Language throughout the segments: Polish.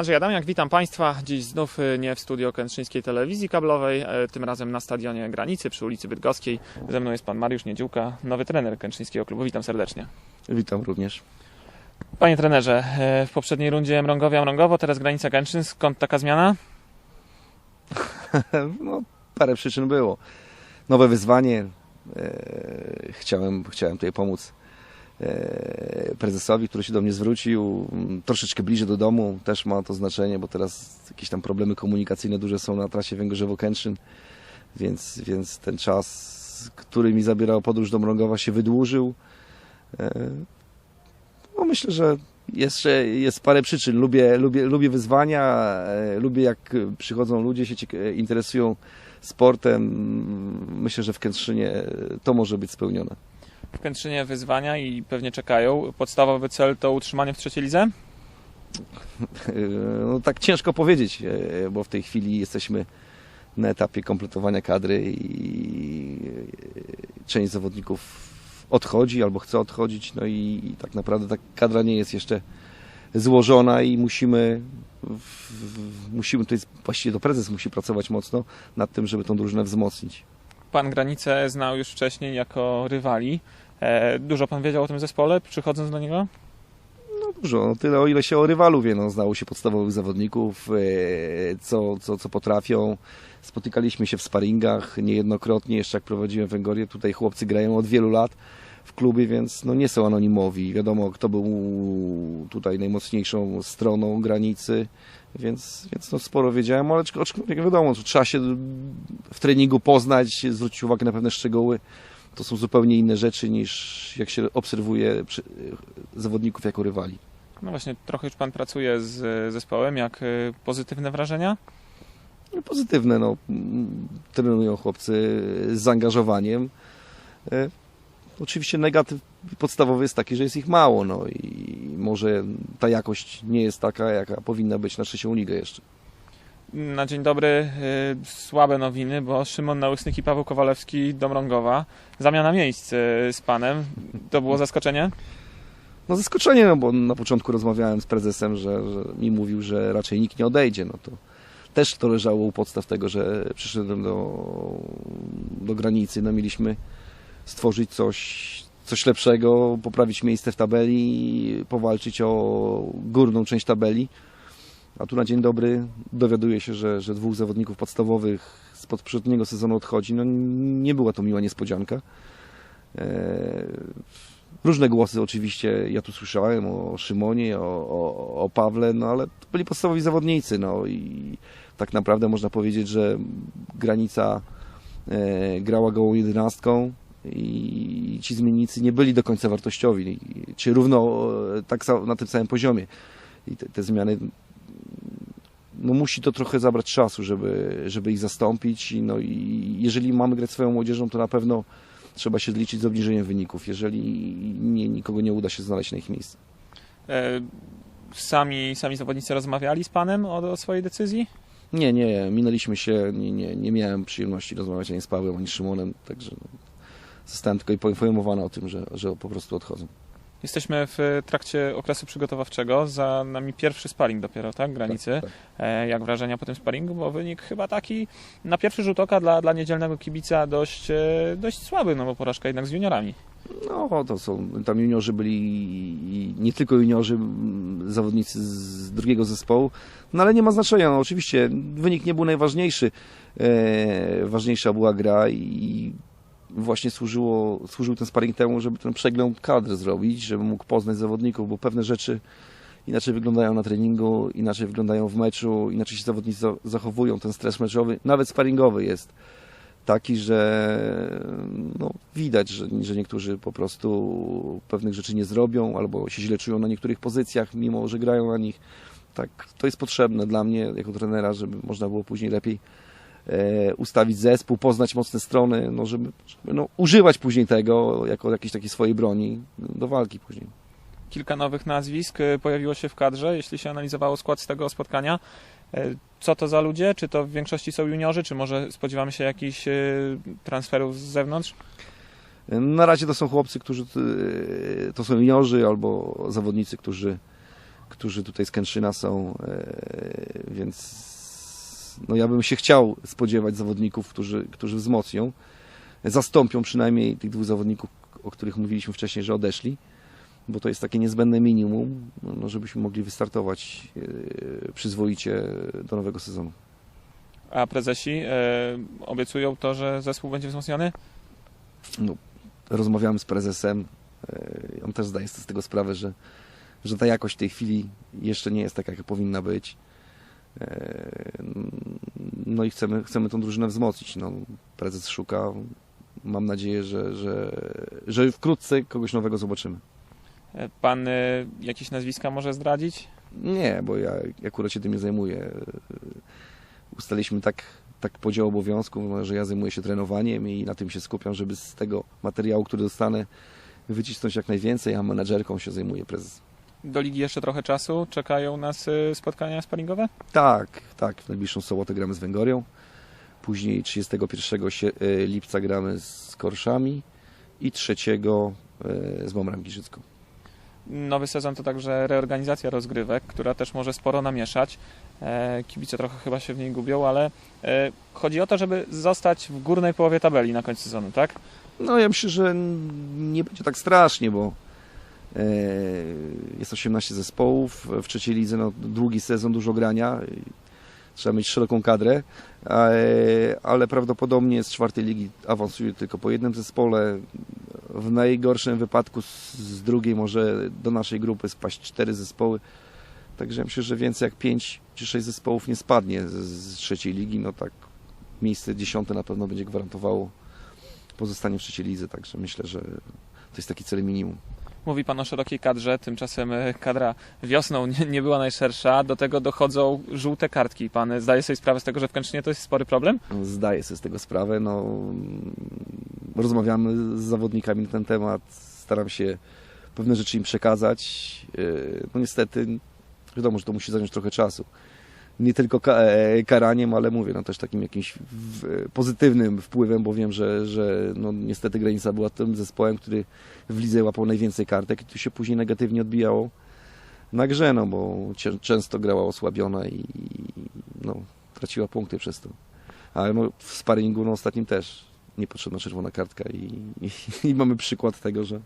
Andrzej Adamiak, witam Państwa. Dziś znów y, nie w studio Kętrzyńskiej Telewizji Kablowej, e, tym razem na stadionie Granicy przy ulicy Bydgoskiej. Ze mną jest Pan Mariusz Niedziółka, nowy trener Kętrzyńskiego Klubu. Witam serdecznie. Witam również. Panie trenerze, e, w poprzedniej rundzie Mrągowia Mrągowo, teraz Granica Kętrzyn. Skąd taka zmiana? No, parę przyczyn było. Nowe wyzwanie. E, chciałem, chciałem tutaj pomóc prezesowi, który się do mnie zwrócił. Mm, Troszeczkę bliżej do domu też ma to znaczenie, bo teraz jakieś tam problemy komunikacyjne duże są na trasie Węgorzewo-Kętrzyn, więc, więc ten czas, który mi zabierał podróż do Mrągowa się wydłużył. E, No myślę, że jeszcze jest parę przyczyn. Lubię, lubię, lubię wyzwania, e, lubię jak przychodzą ludzie, się interesują sportem. Myślę, że w Kętrzynie to może być spełnione. W wyzwania i pewnie czekają. Podstawowy cel to utrzymanie w trzeciej lidze? No tak ciężko powiedzieć, e, bo w tej chwili jesteśmy na etapie kompletowania kadry i e, część zawodników odchodzi albo chce odchodzić, no i, tak naprawdę ta kadra nie jest jeszcze złożona i musimy, musimy, to jest właściwie to prezes musi pracować mocno nad tym, żeby tą drużynę wzmocnić. Pan Granicę znał już wcześniej jako rywali. E, Dużo Pan wiedział o tym zespole, przychodząc do niego? No dużo, no tyle o ile się o rywalu wie, no, znało się podstawowych zawodników, e, co, co, co potrafią. Spotykaliśmy się w sparingach niejednokrotnie, jeszcze jak prowadziłem Węgorię. Tutaj chłopcy grają od wielu lat w klubie, więc no nie są anonimowi. Wiadomo, kto był tutaj najmocniejszą stroną granicy, więc, więc no sporo wiedziałem, ale aczkolwiek wiadomo, trzeba się w treningu poznać, zwrócić uwagę na pewne szczegóły. To są zupełnie inne rzeczy niż jak się obserwuje zawodników jako rywali. No właśnie, trochę już Pan pracuje z zespołem. Jak e, pozytywne wrażenia? No, Pozytywne, no. mm, Trenują chłopcy z zaangażowaniem. Oczywiście negatyw podstawowy jest taki, że jest ich mało, no i może ta jakość nie jest taka, jaka powinna być na trzecią ligę jeszcze. Na dzień dobry y, słabe nowiny, bo Szymon Nałysnyk i Paweł Kowalewski do Mrągowa. Zamiana miejsc y, z panem. To było zaskoczenie? No zaskoczenie, no bo na początku rozmawiałem z prezesem, że, że mi mówił, że raczej nikt nie odejdzie, no to też to leżało u podstaw tego, że przyszedłem do, do granicy, no mieliśmy stworzyć coś, coś lepszego, poprawić miejsce w tabeli, powalczyć o górną część tabeli. A tu na dzień dobry dowiaduję się, że, że dwóch zawodników podstawowych z poprzedniego sezonu odchodzi. No nie była to miła niespodzianka. E, Różne głosy oczywiście ja tu słyszałem o Szymonie, o, o, o Pawle, no ale to byli podstawowi zawodnicy, no i tak naprawdę można powiedzieć, że granica e, grała gołą jedenastką i ci zmiennicy nie byli do końca wartościowi, czy równo e, tak na tym samym poziomie. I te, te zmiany no musi to trochę zabrać czasu, żeby, żeby ich zastąpić. No i jeżeli mamy grać swoją młodzieżą, to na pewno trzeba się zliczyć z obniżeniem wyników, jeżeli nie, nikogo nie uda się znaleźć na ich miejsce. E, Sami, sami zawodnicy rozmawiali z panem o, o swojej decyzji? Nie, nie, minęliśmy się, nie, nie, nie miałem przyjemności rozmawiać ani z Pawłem, ani z Szymonem, także no, zostałem tylko poinformowany o tym, że, że po prostu odchodzą. Jesteśmy w trakcie okresu przygotowawczego. Za nami pierwszy sparring dopiero, tak? Granicy. Tak, tak. E, Jak wrażenia po tym sparingu? Bo wynik chyba taki na pierwszy rzut oka dla, dla niedzielnego kibica dość, e, dość słaby, no bo porażka jednak z juniorami. No, to są, tam juniorzy byli nie tylko juniorzy, zawodnicy z drugiego zespołu, no ale nie ma znaczenia, no oczywiście wynik nie był najważniejszy, e, ważniejsza była gra i właśnie służyło, służył ten sparring temu, żeby ten przegląd kadry zrobić, żeby mógł poznać zawodników, bo pewne rzeczy inaczej wyglądają na treningu, inaczej wyglądają w meczu, inaczej się zawodnicy za- zachowują, ten stres meczowy, nawet sparingowy jest taki, że no, widać, że, że niektórzy po prostu pewnych rzeczy nie zrobią albo się źle czują na niektórych pozycjach, mimo że grają na nich. Tak, to jest potrzebne dla mnie jako trenera, żeby można było później lepiej ustawić zespół, poznać mocne strony, no, żeby, żeby no, używać później tego jako jakiejś takiej swojej broni do walki później. Kilka nowych nazwisk e, pojawiło się w kadrze, jeśli się analizowało skład z tego spotkania. E, Co to za ludzie? Czy to w większości są juniorzy, czy może spodziewamy się jakichś e, transferów z zewnątrz? Na razie to są chłopcy, którzy e, to są juniorzy albo zawodnicy, którzy którzy tutaj z Kętrzyna są, e, więc no ja bym się chciał spodziewać zawodników, którzy, którzy wzmocnią, zastąpią przynajmniej tych dwóch zawodników, o których mówiliśmy wcześniej, że odeszli, bo to jest takie niezbędne minimum, no, żebyśmy mogli wystartować e, przyzwoicie do nowego sezonu. A prezesi e, obiecują to, że zespół będzie wzmocniony? no, rozmawiamy z prezesem. e, On też zdaje sobie z tego sprawę, że, że ta jakość w tej chwili jeszcze nie jest taka, jaka powinna być. No i chcemy, chcemy tą drużynę wzmocnić. No, prezes szuka. Mam nadzieję, że, że, że wkrótce kogoś nowego zobaczymy. E, Pan e, jakieś nazwiska może zdradzić? Nie, bo ja akurat się tym nie zajmuję. Ustaliliśmy tak, tak podział obowiązków, no, że ja zajmuję się trenowaniem i na tym się skupiam, żeby z tego materiału, który dostanę, wycisnąć jak najwięcej, a menedżerką się zajmuje prezes. Do ligi jeszcze trochę czasu. Czekają nas e, spotkania sparingowe? Tak, tak, w najbliższą sobotę gramy z Węgorią. Później 31 sie- e, lipca gramy z Korszami i 3 e, z Momrem Giżycką. Nowy sezon to także reorganizacja rozgrywek, która też może sporo namieszać. E, Kibice trochę chyba się w niej gubią, ale e, chodzi o to, żeby zostać w górnej połowie tabeli na końcu sezonu, tak? No ja myślę, że nie będzie tak strasznie, bo jest 18 zespołów w trzeciej lidze, no, długi sezon, dużo grania, trzeba mieć szeroką kadrę, e, ale prawdopodobnie z czwartej ligi awansuje tylko po jednym zespole. W najgorszym wypadku z, drugiej może do naszej grupy spaść cztery zespoły. Także myślę, że więcej jak pięć czy sześć zespołów nie spadnie z trzeciej ligi. No tak, miejsce dziesiąte na pewno będzie gwarantowało pozostanie w trzeciej lidze, także myślę, że to jest taki cel minimum. Mówi Pan o szerokiej kadrze, tymczasem e, kadra wiosną nie, nie była najszersza, do tego dochodzą żółte kartki. Pan e, zdaje sobie sprawę z tego, że w Kętrzynie to jest spory problem? Zdaję sobie z tego sprawę. No, rozmawiamy z zawodnikami na ten temat, staram się pewne rzeczy im przekazać. Yy, No niestety, wiadomo, że to musi zająć trochę czasu. Nie tylko e, karaniem, ale mówię, no też takim jakimś pozytywnym wpływem, bo wiem, że, że no niestety granica była tym zespołem, który w lidze łapał najwięcej kartek i to się później negatywnie odbijało na grze, no bo często grała osłabiona i no, traciła punkty przez to. Ale no, w sparingu no, ostatnim też niepotrzebna czerwona kartka i, i, i mamy przykład tego, że,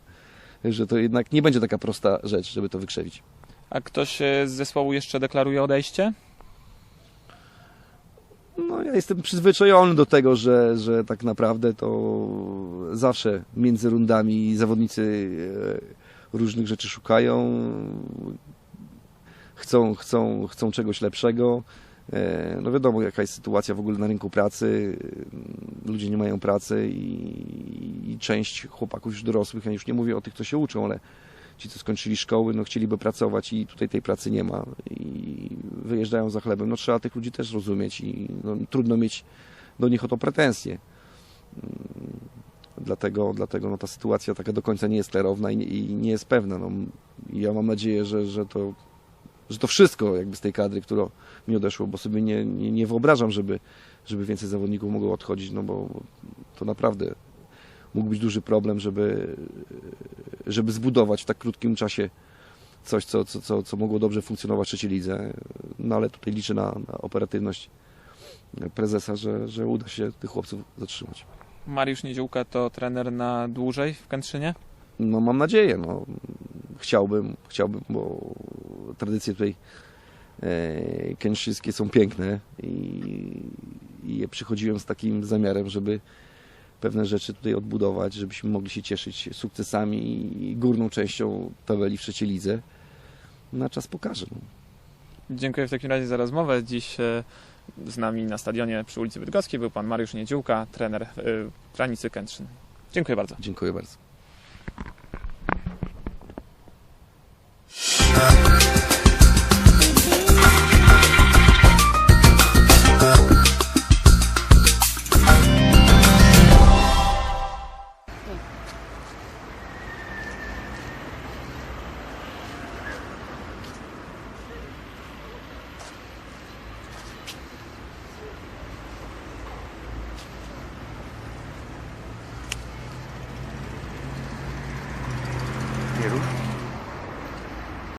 że to jednak nie będzie taka prosta rzecz, żeby to wykrzewić. A ktoś e, z zespołu jeszcze deklaruje odejście? No, ja jestem przyzwyczajony do tego, że, że tak naprawdę to zawsze między rundami zawodnicy e, różnych rzeczy szukają, chcą, chcą, chcą czegoś lepszego. E, No wiadomo, jaka jest sytuacja w ogóle na rynku pracy. Ludzie nie mają pracy i, i część chłopaków już dorosłych, ja już nie mówię o tych, co się uczą, ale ci, co skończyli szkoły, no chcieliby pracować i tutaj tej pracy nie ma i wyjeżdżają za chlebem. No trzeba tych ludzi też rozumieć i no, trudno mieć do nich o to pretensje. Mm, Dlatego, dlatego no, ta sytuacja taka do końca nie jest klarowna i, i nie jest pewna. No, ja mam nadzieję, że, że, to, że to wszystko jakby z tej kadry, która mi odeszło, bo sobie nie, nie, nie wyobrażam, żeby, żeby więcej zawodników mogło odchodzić, no bo to naprawdę mógł być duży problem, żeby, żeby zbudować w tak krótkim czasie coś, co, co, co, co mogło dobrze funkcjonować w trzeciej lidze. No ale tutaj liczę na, na operatywność prezesa, że, że uda się tych chłopców zatrzymać. Mariusz Niedziółka to trener na dłużej w Kętrzynie? No mam nadzieję, no. Chciałbym, chciałbym, bo tradycje tutaj e, kętrzyńskie są piękne i, i przychodziłem z takim zamiarem, żeby pewne rzeczy tutaj odbudować, żebyśmy mogli się cieszyć sukcesami i górną częścią tabeli w trzeciej lidze. Na czas pokaże. No. Dziękuję w takim razie za rozmowę. Dziś e, z nami na stadionie przy ulicy Bydgoskiej był pan Mariusz Niedziółka, trener e, Granicy Kętrzyn. Dziękuję bardzo. Dziękuję bardzo.